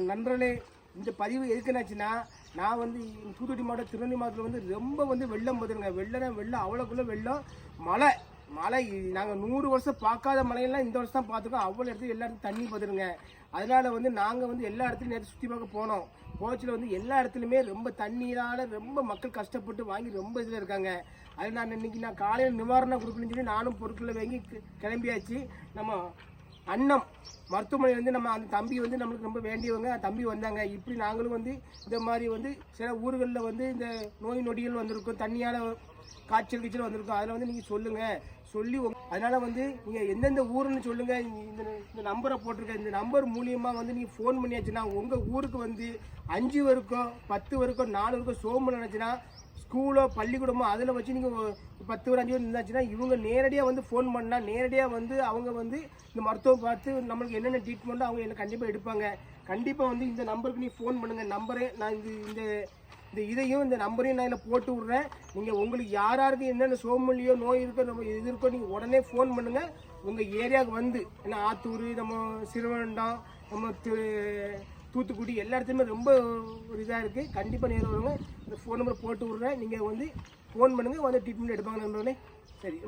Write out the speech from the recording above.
நண்பர்களே இந்த பதிவு எதுக்குனாச்சுன்னா நான் வந்து தூத்துக்குடி மாவட்டம் திருநெல்வேலி மாவட்டத்தில் வந்து ரொம்ப வந்து வெள்ளம் போதுங்க வெள்ளம் வெள்ளம் அவ்வளோக்குள்ள வெள்ளம் மழை. மழை நாங்கள் நூறு வருஷம் பார்க்காத மழையெல்லாம் இந்த வருஷம் தான் பார்த்துக்கோம் அவ்வளோ இடத்துல எல்லா இடத்துலையும் தண்ணி போதுருங்க அதனால் வந்து நாங்கள் வந்து எல்லா இடத்துலையும் நேற்று சுற்றி பார்க்க போனோம். கோச்சில் வந்து எல்லா இடத்துலையுமே ரொம்ப தண்ணீரால் ரொம்ப மக்கள் கஷ்டப்பட்டு வாங்கி ரொம்ப இதில் இருக்காங்க. அது நான் இன்னைக்கு நான் காலையில் நிவாரணம் கொடுக்கணும்னு சொல்லி நானும் பொருட்களை வாங்கி கி- கிளம்பியாச்சு. நம்ம அன்னம். மருத்துவமனை வந்து நம்ம அந்த தம்பி வந்து நம்மளுக்கு ரொம்ப வேண்டியவங்க. அந்த தம்பி வந்தாங்க. இப்படி நாங்களும் வந்து இந்த மாதிரி வந்து சில ஊர்களில் வந்து இந்த நோய் நொடிகள் வந்திருக்கும். தண்ணியால் காய்ச்சல் கீச்சல் வந்திருக்கும். அதில் வந்து நீங்கள் சொல்லுங்கள் சொல்லி அதனால் வந்து நீங்கள் எந்தெந்த ஊருன்னு சொல்லுங்கள் இந்த இந்த நம்பரை போட்டிருக்க இந்த நம்பர் மூலியமாக வந்து நீங்கள் ஃபோன் பண்ணியாச்சுன்னா உங்கள் ஊருக்கு வந்து அஞ்சு வரைக்கும் பத்து வரைக்கும் நாலு வரைக்கும் சோம்பு நினச்சுன்னா ஸ்கூலோ பள்ளிக்கூடமோ அதில் வச்சு நீங்கள் பத்து ஒரு அஞ்சு பேர் இருந்தாச்சுன்னா இவங்க நேரடியாக வந்து ஃபோன் பண்ணால் நேரடியாக வந்து அவங்க வந்து இந்த மருத்துவம் பார்த்து நம்மளுக்கு என்னென்ன ட்ரீட்மெண்ட்டோ அவங்க என்ன கண்டிப்பாக எடுப்பாங்க. கண்டிப்பாக வந்து இந்த நம்பருக்கு நீ ஃபோன் பண்ணுங்கள் நம்பரே நான் இந்த இந்த இந்த இதையும் இந்த நம்பரையும் நான் இதில் போட்டு விட்றேன். நீங்கள் உங்களுக்கு யார் யாருக்கு என்னென்ன சோமல்லையோ நோய் இருக்கோ நம்ம இது இருக்கோ நீங்கள் உடனே ஃபோன் பண்ணுங்கள் உங்கள் ஏரியாவுக்கு வந்து ஏன்னா ஆத்தூர் நம்ம சிறுவண்டம் நம்ம திரு- தூத்துக்குடி எல்லா இடத்துலையுமே ரொம்ப ஒரு இதாக இருக்குது கண்டிப்பாக நேரம் வருவாங்க இந்த ஃபோன் நம்பர் போட்டு விட்றேன். நீங்கள் வந்து ஃபோன் பண்ணுங்கள் வந்து ட்ரீட்மெண்ட் எடுப்பாங்க நண்பர்களே. சரி.